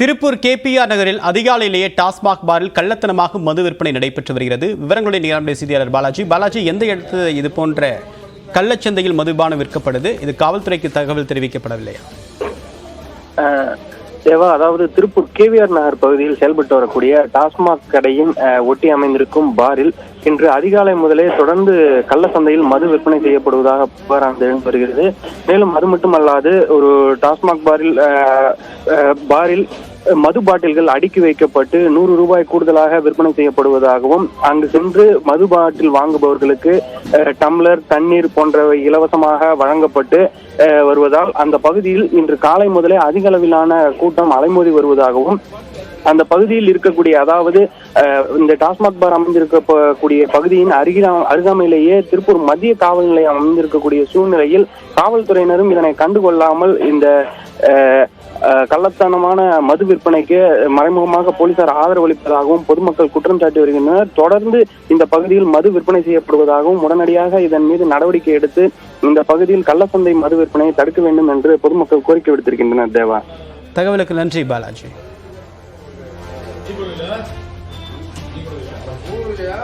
Tiruppur KPR நகரில் அதிகாலையிலேயே டாஸ்மாக் பாரில் கள்ளத்தனமாக மது விற்பனை நடைபெற்று வருகிறது. விவரங்களை நேரடி செய்தியாளர் பாலாஜி. பாலாஜி எந்த இடத்துல இது போன்ற கள்ளச்சந்தையில் மதுபானம் விற்கப்படுது? இது காவல்துறைக்கு தகவல் தெரிவிக்கப்படவில்லையா? தேவா அதாவது திருப்பூர் கேவிஆர் நகர் பகுதியில் செயல்பட்டு வரக்கூடிய டாஸ்மாக் கடையின் ஒட்டி அமைந்திருக்கும் பாரில் இன்று அதிகாலை முதலே தொடர்ந்து கள்ள சந்தையில் மது விற்பனை செய்யப்படுவதாக புகாரானது வருகிறது. மேலும் அது மட்டுமல்லாது ஒரு டாஸ்மாக் பாரில் பாரில் மது பாட்டில்கள் அடுக்கி வைக்கப்பட்டு நூறு ரூபாய் கூடுதலாக விற்பனை செய்யப்படுவதாகவும் அங்கு சென்று மது பாட்டில் வாங்குபவர்களுக்கு டம்ளர் தண்ணீர் போன்றவை இலவசமாக வழங்கப்பட்டு வருவதால் அந்த பகுதியில் இன்று காலை முதலே அதிக அளவிலான கூட்டம் அலைமோதி வருவதாகவும் அந்த பகுதியில் இருக்கக்கூடிய அதாவது இந்த டாஸ்மாக் பார் அமைந்திருக்கக்கூடிய பகுதியின் அருகில் அருகாமையிலேயே திருப்பூர் மத்திய காவல் நிலையம் அமைந்திருக்கக்கூடிய சூழ்நிலையில் காவல்துறையினரும் இதனை கண்டுகொள்ளாமல் இந்த கள்ளத்தனமான மது விற்பனைக்கு மறைமுகமாக போலீசார் ஆதரவு அளிப்பதாகவும் பொதுமக்கள் குற்றம் சாட்டி வருகின்றனர். தொடர்ந்து இந்த பகுதியில் மது விற்பனை செய்யப்படுவதாகவும் உடனடியாக இதன் மீது நடவடிக்கை எடுத்து இந்த பகுதியில் கள்ளச்சந்தை மது விற்பனையை தடுக்க வேண்டும் என்று பொதுமக்கள் கோரிக்கை விடுத்திருக்கின்றனர் தேவா. தகவலுக்கு நன்றி பாலாஜி. கொடுக்கல